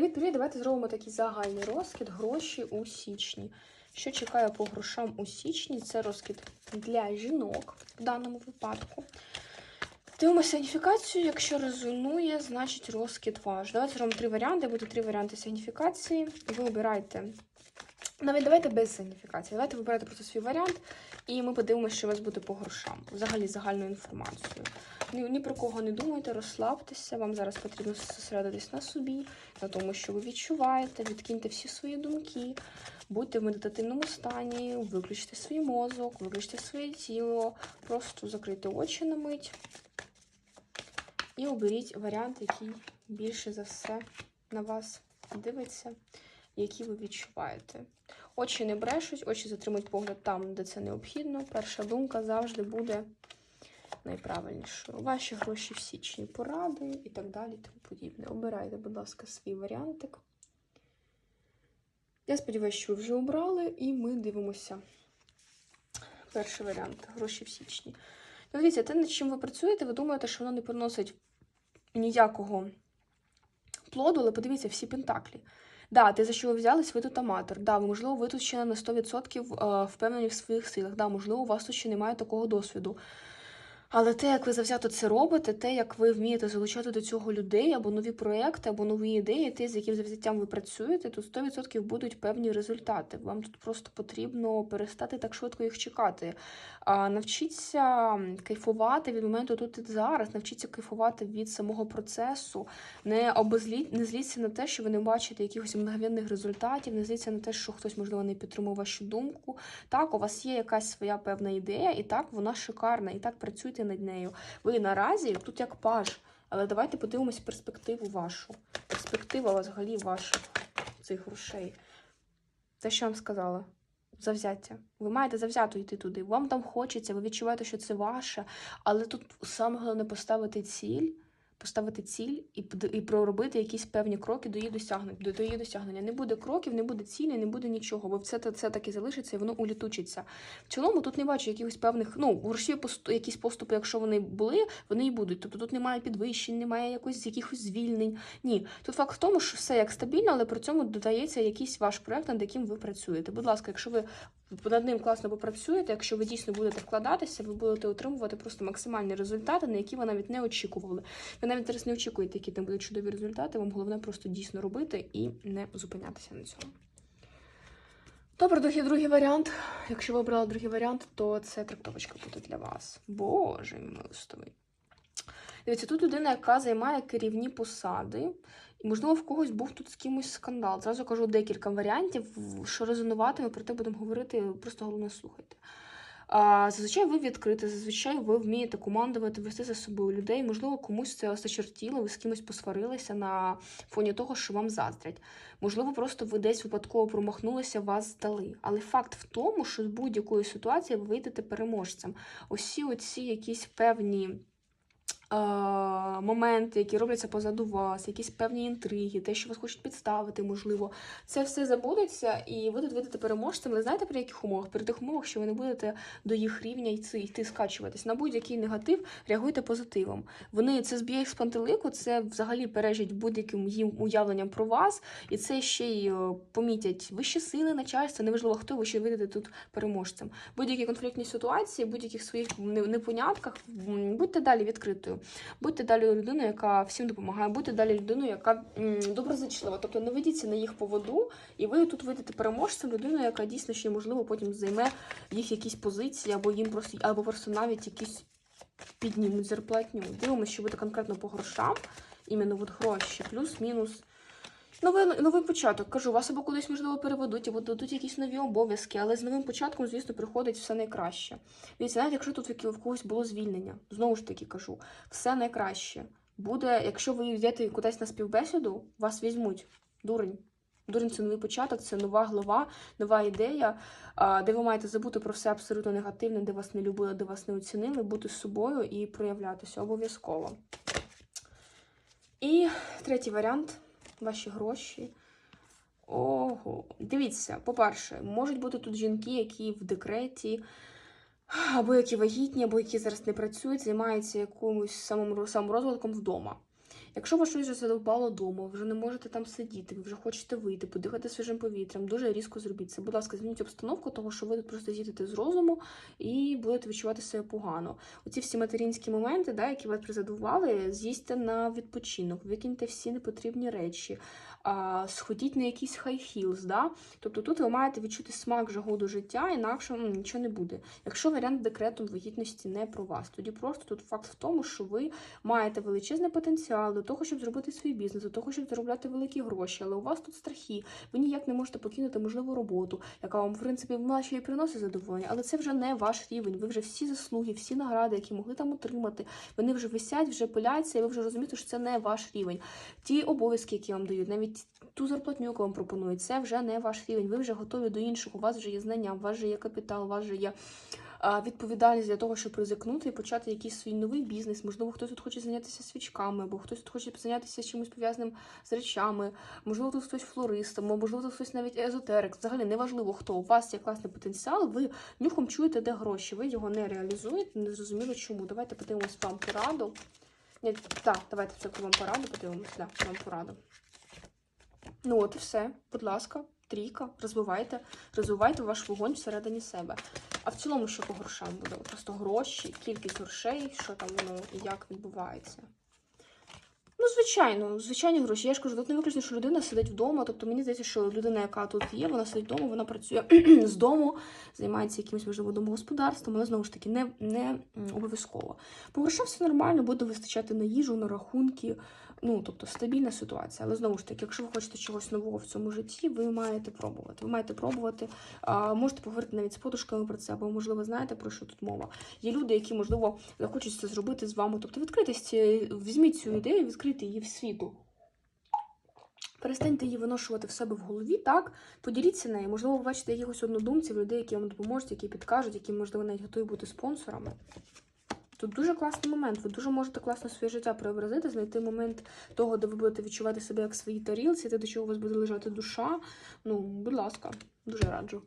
Привіт-привіт! Давайте зробимо такий загальний розкид гроші у січні. Що чекає по грошам у січні? Це розкид для жінок в даному випадку. Дивимося сигніфікацію. Якщо резонує, значить розкид ваш. Давайте зробимо три варіанти. Буде три варіанти сигніфікації. Ви обираєте. Навіть давайте без сигніфікації. Давайте вибирайте просто свій варіант, і ми подивимося, що у вас буде по грошам. Взагалі загальну інформацію. Ні, ні про кого не думайте, розслабтеся. Вам зараз потрібно зосередитись на собі, на тому, що ви відчуваєте, відкиньте всі свої думки, будьте в медитативному стані, виключте свій мозок, виключте своє тіло, просто закрийте очі на мить і оберіть варіант, який більше за все на вас дивиться, який ви відчуваєте. Очі не брешуть, очі затримують погляд там, де це необхідно. Перша думка завжди буде найправильнішою. Ваші гроші в січні, поради і так далі, тому подібне. Обирайте, будь ласка, свій варіантик. Я сподіваюся, що ви вже обрали, і ми дивимося. Перший варіант гроші в січні. Ну, дивіться, те, над чим ви працюєте, ви думаєте, що воно не приносить ніякого плоду, але подивіться, всі пентаклі. Да, те, за що ви взялись, ви тут аматор. Да, можливо, ви тут ще не на 100% е, впевнені в своїх силах. Да, можливо, у вас тут ще немає такого досвіду. Але те, як ви завзято це робите, те, як ви вмієте залучати до цього людей, або нові проекти, або нові ідеї, те, з яким завзяттям ви працюєте, то 100% будуть певні результати. Вам тут просто потрібно перестати так швидко їх чекати. А навчіться кайфувати від моменту тут і зараз, навчіться кайфувати від самого процесу, не обозліть, не зліться на те, що ви не бачите якихось мгновенних результатів, не зліться на те, що хтось, можливо, не підтримав вашу думку. Так, у вас є якась своя певна ідея, і так вона шикарна, і так працюйте над нею. Ви наразі тут як паж, але давайте подивимось перспективу вашу. Перспектива взагалі ваших цих грошей. Те, що я вам сказала. Завзяття. Ви маєте завзято йти туди. Вам там хочеться, ви відчуваєте, що це ваше, але тут саме головне поставити ціль, поставити ціль і, і проробити якісь певні кроки до її досягнення. До, до її досягнення. Не буде кроків, не буде цілі, не буде нічого, бо це, це так і залишиться, і воно улітучиться. В цілому тут не бачу якихось певних, ну, посту, якісь поступи, якщо вони були, вони і будуть. Тобто тут немає підвищень, немає якось якихось звільнень. Ні. Тут факт в тому, що все як стабільно, але при цьому додається якийсь ваш проект, над яким ви працюєте. Будь ласка, якщо ви над ним класно попрацюєте, якщо ви дійсно будете вкладатися, ви будете отримувати просто максимальні результати, на які ви навіть не очікували. Ви навіть зараз не очікуєте, які там будуть чудові результати. Вам головне просто дійсно робити і не зупинятися на цьому. Добре, другий, другий варіант. Якщо ви обрали другий варіант, то це трактовочка буде для вас. Боже мій милостивий. Дивіться, тут людина, яка займає керівні посади, і, можливо, в когось був тут з кимось скандал. Зразу кажу декілька варіантів, що резонуватиме, про те будемо говорити, просто головне слухайте. А, зазвичай ви відкриті, зазвичай ви вмієте командувати, вести за собою людей. Можливо, комусь це осточертіло, ви з кимось посварилися на фоні того, що вам заздрять. Можливо, просто ви десь випадково промахнулися, вас здали. Але факт в тому, що з будь-якої ситуації ви вийдете переможцем. Усі оці якісь певні. Е, Моменти, які робляться позаду вас, якісь певні інтриги, те, що вас хочуть підставити, можливо, це все забудеться, і ви тут вийдете переможцем. Ви знаєте при яких умовах? При тих умовах, що ви не будете до їх рівня йти, йти скачуватись. На будь-який негатив реагуйте позитивом. Вони це зб'є їх з пантелику, це взагалі пережить будь-яким їм уявленням про вас, і це ще й е, помітять вищі сили, начальство, неважливо хто, ви ще вийдете тут переможцем. Будь-які конфліктні ситуації, будь-яких своїх непонятках, будьте далі відкритою. Будьте далі людиною, яка всім допомагає, будьте далі людиною, яка доброзичлива. Тобто не ведіться на їх поводу, і ви тут вийдете переможцем, людиною, яка дійсно ще можливо потім займе їх якісь позиції, або їм просто або просто навіть якісь піднімуть зарплатню. Дивимося, що буде конкретно по грошам, іменно от гроші, плюс-мінус. Новий, новий початок. Кажу, вас або кудись можливо переведуть, або дадуть якісь нові обов'язки, але з новим початком, звісно, приходить все найкраще. Дивіться, навіть якщо тут в когось було звільнення, знову ж таки кажу, все найкраще. Буде, якщо ви йдете кудись на співбесіду, вас візьмуть. Дурень. Дурень це новий початок, це нова глава, нова ідея, де ви маєте забути про все абсолютно негативне, де вас не любили, де вас не оцінили, бути з собою і проявлятися обов'язково. І третій варіант ваші гроші. Ого, дивіться, по-перше, можуть бути тут жінки, які в декреті, або які вагітні, або які зараз не працюють, займаються якимось саморозвитком вдома. Якщо вас щось вже задовбало вдома, ви вже не можете там сидіти, ви вже хочете вийти, подихати свіжим повітрям, дуже різко зробіть це. Будь ласка, змініть обстановку, того що ви тут просто зійдете з розуму і будете відчувати себе погано. Оці всі материнські моменти, да, які вас призадували, з'їсти на відпочинок, викиньте всі непотрібні речі, сходіть на якийсь хай-хілз. Да? Тобто тут ви маєте відчути смак жагу до життя, інакше ну, нічого не буде. Якщо варіант декретом вагітності не про вас, тоді просто тут факт в тому, що ви маєте величезний потенціал до того, щоб зробити свій бізнес, до того, щоб заробляти великі гроші, але у вас тут страхи, ви ніяк не можете покинути можливу роботу, яка вам, в принципі, вона ще приносить задоволення, але це вже не ваш рівень. Ви вже всі заслуги, всі награди, які могли там отримати, вони вже висять, вже пиляться, і ви вже розумієте, що це не ваш рівень. Ті обов'язки, які вам дають, навіть ту зарплатню, яку вам пропонують, це вже не ваш рівень. Ви вже готові до іншого. У вас вже є знання, у вас вже є капітал, у вас вже є відповідальність для того, щоб ризикнути і почати якийсь свій новий бізнес. Можливо, хтось тут хоче зайнятися свічками, або хтось тут хоче зайнятися чимось пов'язаним з речами. Можливо, тут хтось флористом, можливо, тут хтось навіть езотерик. Взагалі неважливо, хто у вас є класний потенціал. Ви нюхом чуєте, де гроші. Ви його не реалізуєте, не зрозуміло чому. Давайте подивимось вам пораду. Ні, так, давайте все вам пораду подивимось. Да, вам пораду. Ну от і все. Будь ласка, трійка, розвивайте, розвивайте ваш вогонь всередині себе. А в цілому, що по грошам буде? Просто гроші, кількість грошей, що там воно і як відбувається. Ну, звичайно, звичайні гроші. Я ж кажу, тут не виключно, що людина сидить вдома. Тобто мені здається, що людина, яка тут є, вона сидить вдома, вона працює з дому, займається якимось можливо домогосподарством, але знову ж таки не, не обов'язково. По грошам все нормально, буде вистачати на їжу, на рахунки. Ну, тобто стабільна ситуація. Але знову ж таки, якщо ви хочете чогось нового в цьому житті, ви маєте пробувати. Ви маєте пробувати, а, можете поговорити навіть з подушками про це, або, можливо, знаєте, про що тут мова. Є люди, які, можливо, захочуть це зробити з вами. Тобто відкритість, е, візьміть цю ідею, відкрийте її в світу. Перестаньте її виношувати в себе в голові, так? Поділіться нею. Можливо, ви бачите якихось однодумців, людей, які вам допоможуть, які підкажуть, які, можливо, навіть готові бути спонсорами. Тут дуже класний момент. Ви дуже можете класно своє життя преобразити, знайти момент того, де ви будете відчувати себе як в своїй тарілці, те, до чого у вас буде лежати душа. Ну, будь ласка, дуже раджу.